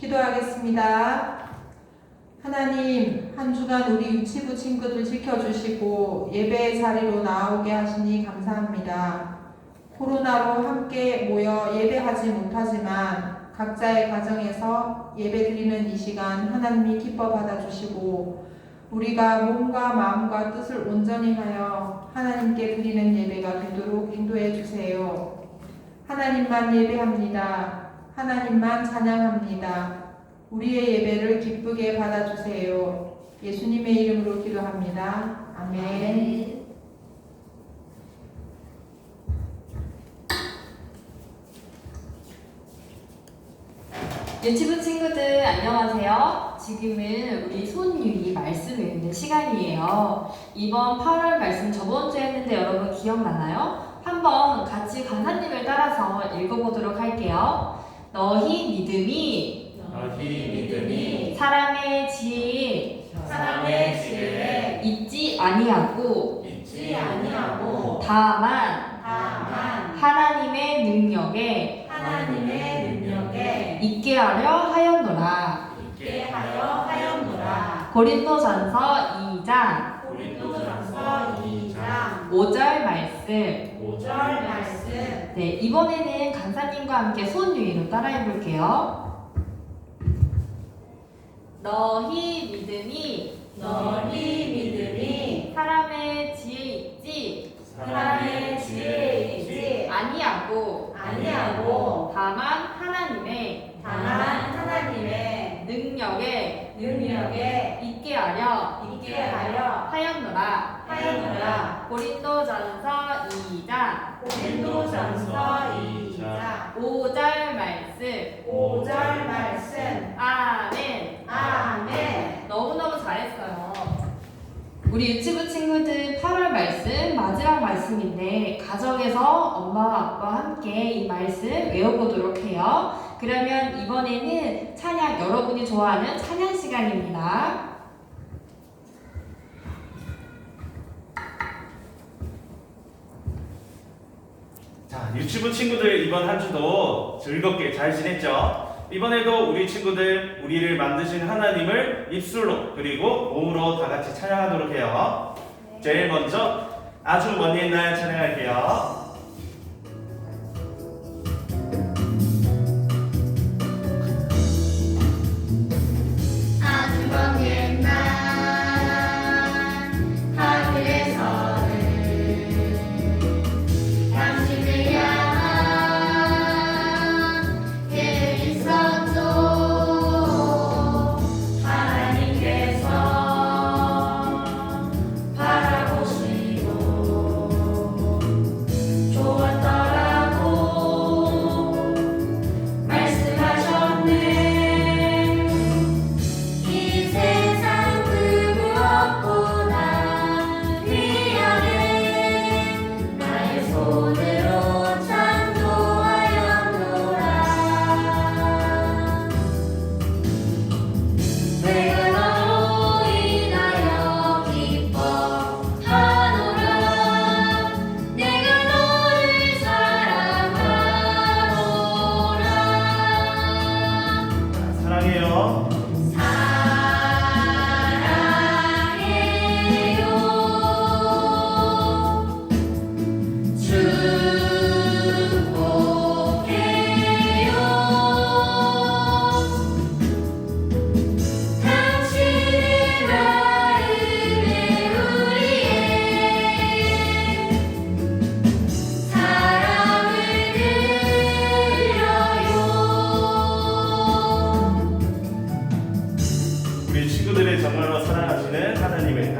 기도하겠습니다. 하나님, 한 주간 우리 유치부 친구들 지켜주시고 예배 자리로 나오게 하시니 감사합니다. 코로나로 함께 모여 예배하지 못하지만 각자의 가정에서 예배 드리는 이 시간 하나님이 기뻐 받아주시고 우리가 몸과 마음과 뜻을 온전히 하여 하나님께 드리는 예배가 되도록 인도해 주세요. 하나님만 예배합니다. 하나님만 찬양합니다. 우리의 예배를 기쁘게 받아주세요. 예수님의 이름으로 기도합니다. 아멘. 유치부 친구들 안녕하세요. 지금은 우리 손유이 말씀 외우는 시간이에요. 이번 8월 말씀 저번 주에 했는데 여러분 기억나나요? 한번 같이 간사님을 따라서 읽어보도록 할게요. 너희 믿음이 너희 믿음이 사람의 지혜에 사람의 지혜에 있지 아니하고 있지 아니하고 다만 다만 하나님의 능력에 하나님의 능력에 있게 하려 하였노라. 있게 하여 하였노라. 고린도전서 2장 고린도전서 2장 5절 말씀. 5절 말씀 네, 이번에는 간사님과 함께 손유이로 따라해 볼게요. 너희 믿음이 너희 믿음이 사람의 지혜 있지? 사람의 지혜에 있지? 아니하고 아니하고 다만 하나님의 다만 하나님의 능력에 능력에 있게 하려 있게 하여 하였노라. 하였노라. 고린도전서 2장 고린도전서 2장 5절 말씀. 5절 말씀 아멘. 아멘 너무너무 잘했어요. 우리 유치부 친구들 8월 말씀 마지막 말씀인데 가정에서 엄마와 아빠와 함께 이 말씀 외워보도록 해요. 그러면 이번에는 찬양 여러분이 좋아하는 찬양 시간입니다. 자, 유치부 친구들 이번 한 주도 즐겁게 잘 지냈죠? 이번에도 우리 친구들 우리를 만드신 하나님을 입술로 그리고 몸으로 다 같이 찬양하도록 해요. 제일 먼저 아주 먼 옛날 찬양할게요.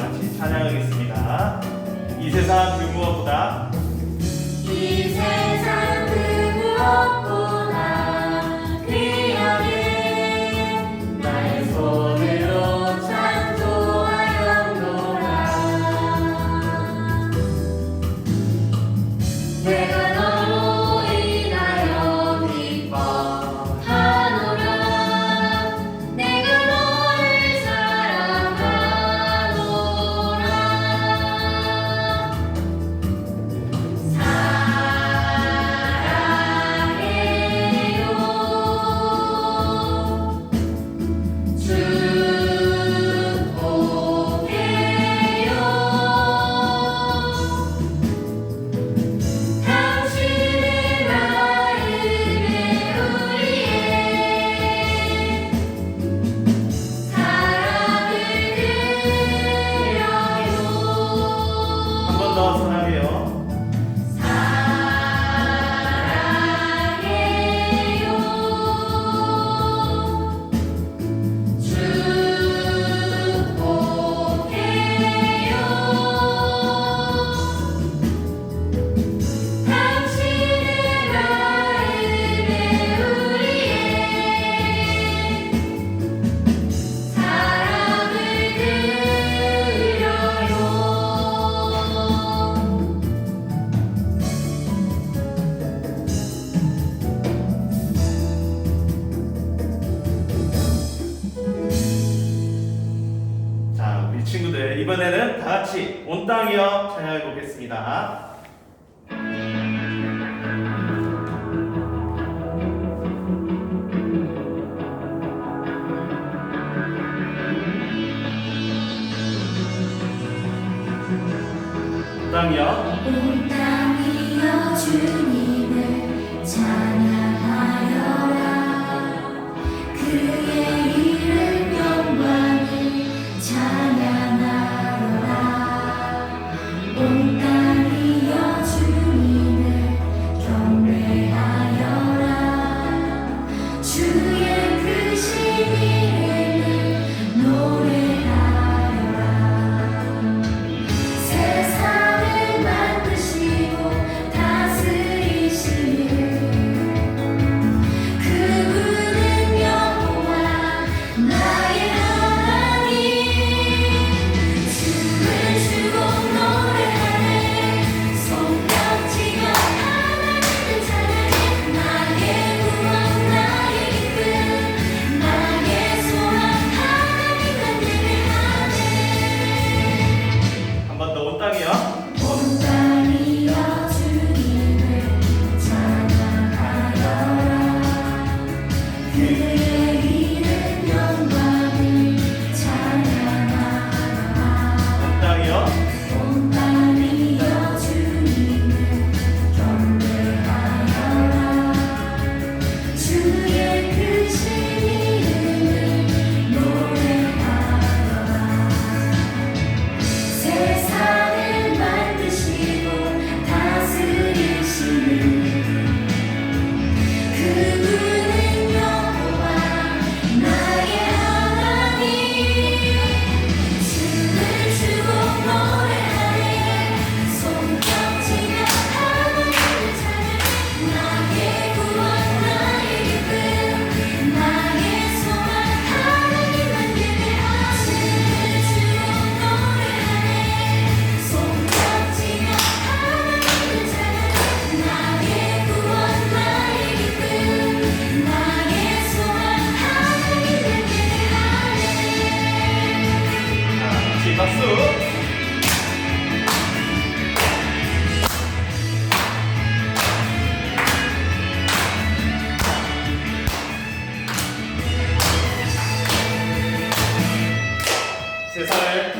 같이 찬양하겠습니다. 이 세상 그 무엇보다 온 Yeah. Cesare.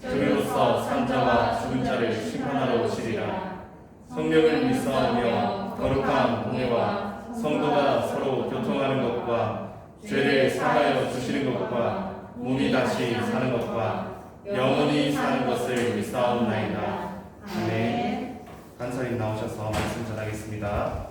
저리로서 산자와 죽은 자를 심판하러 오시리라. 성령을 믿사오며 거룩한 공예와 성도가 서로 교통하는 것과 죄를 사하여 주시는 것과 몸이 다시 사는 것과 영원히 사는 것을 믿사옵나이다. 아멘. 간사님 나오셔서 말씀 전하겠습니다.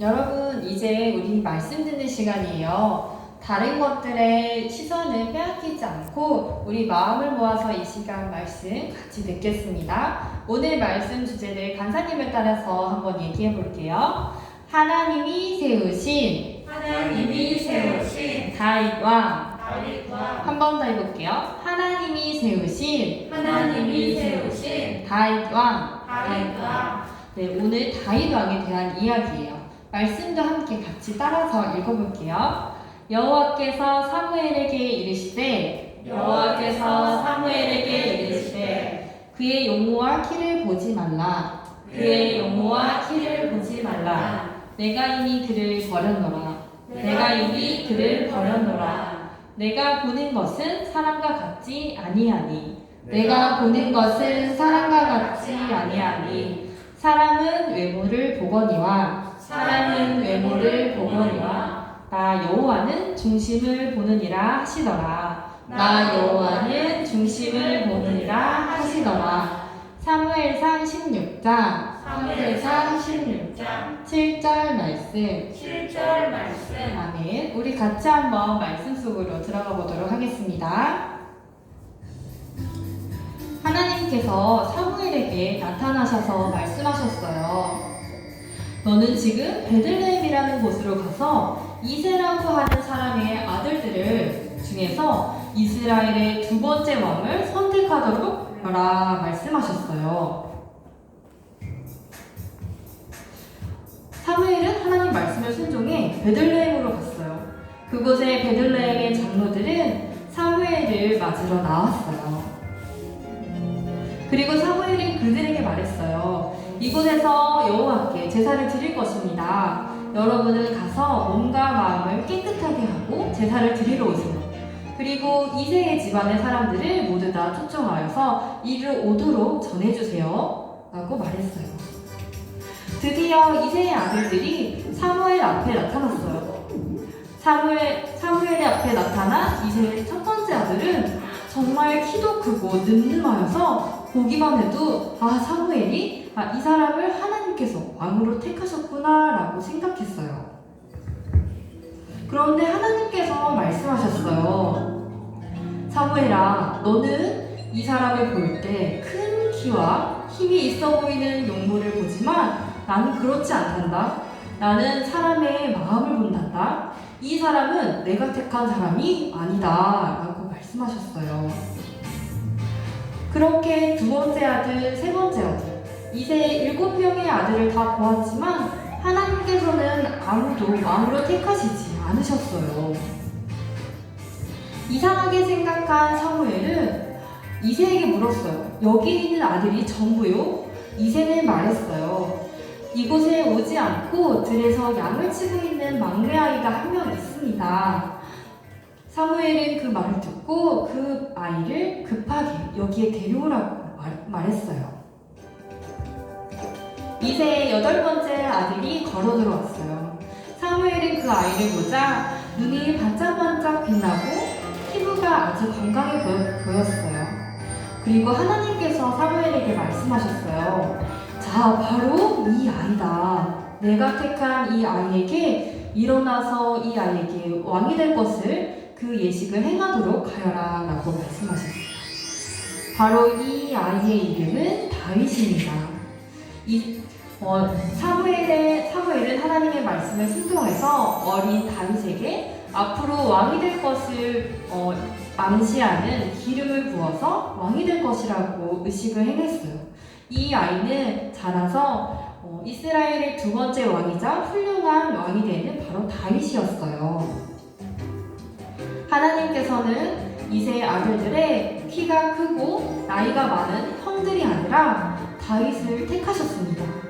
여러분, 이제 우리 말씀 듣는 시간이에요. 다른 것들의 시선을 빼앗기지 않고 우리 마음을 모아서 이 시간 말씀 같이 듣겠습니다. 오늘 말씀 주제를 간사님을 따라서 한번 얘기해 볼게요. 하나님이 세우신 하나님이 세우신 다윗 왕. 다윗과 한번 더 해볼게요. 하나님이 세우신 하나님이 세우신 다윗 왕. 다윗과 네, 오늘 다윗 왕에 대한 이야기예요. 말씀도 함께 같이 따라서 읽어볼게요. 여호와께서 사무엘에게 이르시되 여호와께서 사무엘에게 이르시되 그의 용모와 키를 보지 말라. 그의 용모와 키를 보지 말라 내가 이미 그를 버렸노라. 내가 이미 그를 버렸노라 내가 보는 것은 사람과 같지 아니하니. 내가 보는 것은 사람과 같지 아니하니. 사람은 외모를 보거니와 사람은 외모를 보거니와 나 여호와는 중심을 보느니라 하시더라. 나 여호와는 중심을 보느니라 하시더라. 사무엘상 16장 사무엘상 16장 7절 말씀. 7절 말씀 아멘. 우리 같이 한번 말씀 속으로 들어가 보도록 하겠습니다. 하나님께서 사무엘에게 나타나셔서 말씀하셨어요. 너는 지금 베들레헴이라는 곳으로 가서 이세라고 하는 사람의 아들들을 중에서 이스라엘의 두 번째 왕을 선택하도록 하라 말씀하셨어요. 사무엘은 하나님 말씀을 순종해 베들레헴으로 갔어요. 그곳에 베들레헴의 장로들은 사무엘을 맞으러 나왔어요. 그리고 사무엘이 그들에게 말했어요. 이곳에서 여호와께 제사를 드릴 것입니다. 여러분은 가서 몸과 마음을 깨끗하게 하고 제사를 드리러 오세요. 그리고 이세의 집안의 사람들을 모두 다 초청하여서 이를 오도록 전해주세요. 라고 말했어요. 드디어 이세의 아들들이 사무엘 앞에 나타났어요. 사무엘, 사무엘의 앞에 나타난 이세의 첫 번째 아들은 정말 키도 크고 늠름하여서 보기만 해도 아 사무엘이 아, 이 사람을 하나님께서 왕으로 택하셨구나 그런데 하나님께서 말씀하셨어요. 사무엘아, 너는 이 사람을 볼 때 큰 키와 힘이 있어 보이는 용모를 보지만 나는 그렇지 않단다. 나는 사람의 마음을 본단다. 이 사람은 내가 택한 사람이 아니다. 라고 말씀하셨어요. 그렇게 두 번째 아들, 세 번째 아들, 이제 일곱 명의 아들을 다 보았지만 하나님께서는 아무도 왕으로 택하시지 않으셨어요. 이상하게 생각한 사무엘은 이세에게 물었어요. 여기 있는 아들이 전부요? 이세는 말했어요. 이곳에 오지 않고 들에서 양을 치고 있는 막내 아이가 한 명 있습니다. 사무엘은 그 말을 듣고 그 아이를 급하게 여기에 데려오라고 말, 말했어요. 이세의 여덟 번째 아들이 걸어 들어왔어요. 사무엘은 그 아이를 보자 눈이 반짝반짝 빛나고 피부가 아주 건강해 보였어요. 그리고 하나님께서 사무엘에게 말씀하셨어요. 자, 바로 이 아이다. 내가 택한 이 아이에게 일어나서 이 아이에게 왕이 될 것을 그 예식을 행하도록 하여라 라고 말씀하셨어요. 바로 이 아이의 이름은 다윗입니다. 이 어, 사무엘의, 사무엘은 하나님의 말씀을 순종해서 어린 다윗에게 앞으로 왕이 될 것을 어, 암시하는 기름을 부어서 왕이 될 것이라고 의식을 행했어요. 이 아이는 자라서 어, 이스라엘의 두 번째 왕이자 훌륭한 왕이 되는 바로 다윗이었어요. 하나님께서는 이세 아들들의 키가 크고 나이가 많은 형들이 아니라 다윗을 택하셨습니다.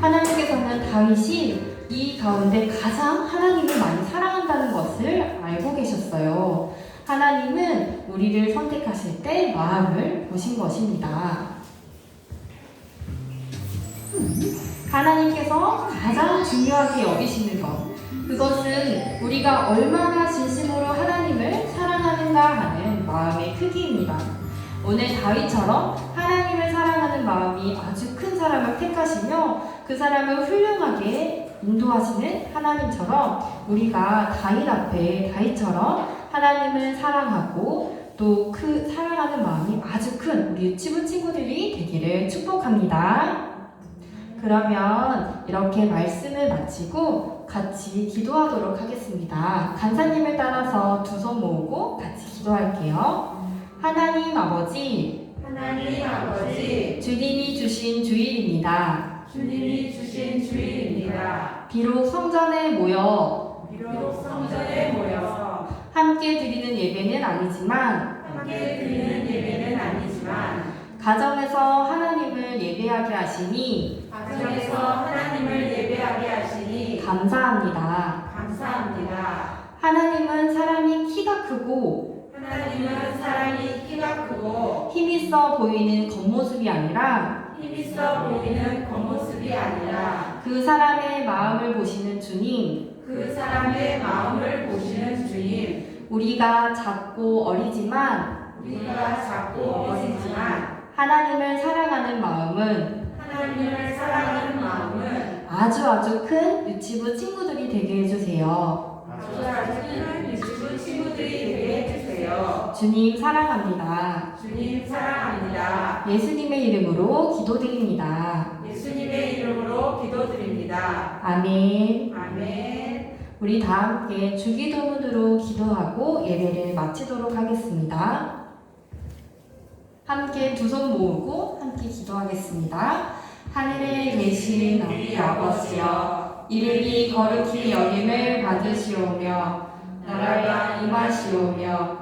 하나님께서는 다윗이 이 가운데 가장 하나님을 많이 사랑한다는 것을 알고 계셨어요. 하나님은 우리를 선택하실 때 마음을 보신 것입니다. 하나님께서 가장 중요하게 여기시는 것, 그것은 우리가 얼마나 진심으로 하나님을 사랑하는가 하는 마음의 크기입니다. 오늘 다윗처럼 하나님을 사랑하는 마음이 아주 큰 사람을 택하시며 그 사람을 훌륭하게 인도하시는 하나님처럼 우리가 다윗 앞에 다윗처럼 하나님을 사랑하고 또 그 사랑하는 마음이 아주 큰 우리 유치부 친구들이 되기를 축복합니다. 그러면 이렇게 말씀을 마치고 같이 기도하도록 하겠습니다. 간사님을 따라서 두 손 모으고 같이 기도할게요. 하나님 아버지, 하나님 아버지, 주님이 주신 주일입니다. 주님이 주신 주일입니다. 비록 성전에 모여 비록 성전에 모여서 함께 드리는 예배는 아니지만 함께 드리는 예배는 아니지만 가정에서 하나님을 예배하게 하시니 가정에서 하나님을 예배하게 하시니 감사합니다. 감사합니다. 하나님은 사람이 키가 크고 하나님은 사람이 키가 크고 힘있어 보이는 겉모습이 아니라 힘있어 보이는 겉모습이 아니라 그 사람의 마음을 보시는 주님, 그 사람의 마음을 보시는 주님, 우리가 작고 어리지만 우리가 작고 어리지만 하나님을 사랑하는 마음은 하나님을 사랑하는 마음은 아주 아주 큰 유치부 친구들이 되게 해주세요. 주님 사랑합니다. 주님 사랑합니다. 예수님의 이름으로 기도드립니다. 예수님의 이름으로 기도드립니다. 아멘. 아멘. 우리 다 함께 주기도문으로 기도하고 예배를 마치도록 하겠습니다. 함께 두 손 모으고 함께 기도하겠습니다. 하늘에 계신 우리 아버지여, 이름이 거룩히 여김을 받으시오며, 나라가 임하시오며,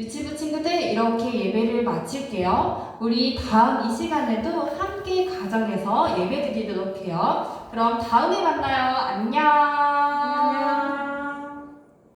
유치부 친구들 이렇게 예배를 마칠게요. 우리 다음 이 시간에도 함께 가정에서 예배 드리도록 해요. 그럼 다음에 만나요. 안녕